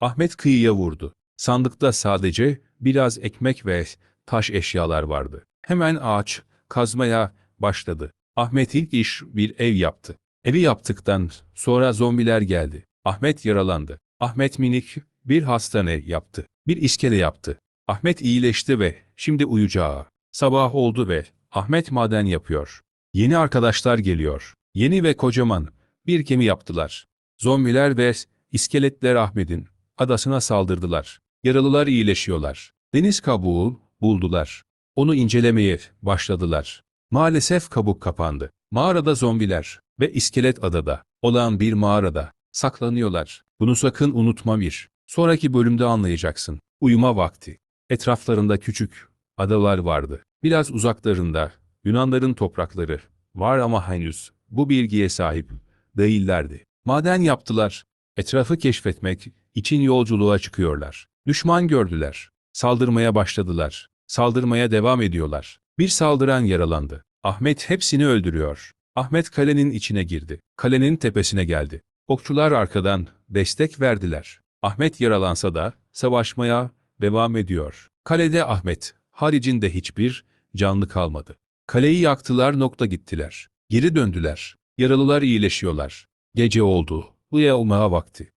Ahmet kıyıya vurdu. Sandıkta sadece biraz ekmek ve taş eşyalar vardı. Hemen ağaç kazmaya başladı. Ahmet ilk iş bir ev yaptı. Evi yaptıktan sonra zombiler geldi. Ahmet yaralandı. Ahmet minik bir hastane yaptı. Bir iskele yaptı. Ahmet iyileşti ve şimdi uyuyacağı. Sabah oldu ve Ahmet maden yapıyor. Yeni arkadaşlar geliyor. Yeni ve kocaman bir gemi yaptılar. Zombiler ve iskeletler Ahmet'in adasına saldırdılar. Yaralılar iyileşiyorlar. Deniz kabuğu buldular. Onu incelemeye başladılar. Maalesef kabuk kapandı. Mağarada zombiler ve iskelet adada olan bir mağarada saklanıyorlar. Bunu sakın unutma bir. Sonraki bölümde anlayacaksın. Uyuma vakti. Etraflarında küçük adalar vardı. Biraz uzaklarında Yunanların toprakları var ama henüz bu bilgiye sahip değillerdi. Maden yaptılar. Etrafı keşfetmek için yolculuğa çıkıyorlar. Düşman gördüler. Saldırmaya başladılar. Saldırmaya devam ediyorlar. Bir saldıran yaralandı. Ahmet hepsini öldürüyor. Ahmet kalenin içine girdi. Kalenin tepesine geldi. Okçular arkadan destek verdiler. Ahmet yaralansa da savaşmaya devam ediyor. Kalede Ahmet, haricinde hiçbir canlı kalmadı. Kaleyi yaktılar nokta gittiler. Geri döndüler. Yaralılar iyileşiyorlar. Gece oldu. Uyumaya vakti.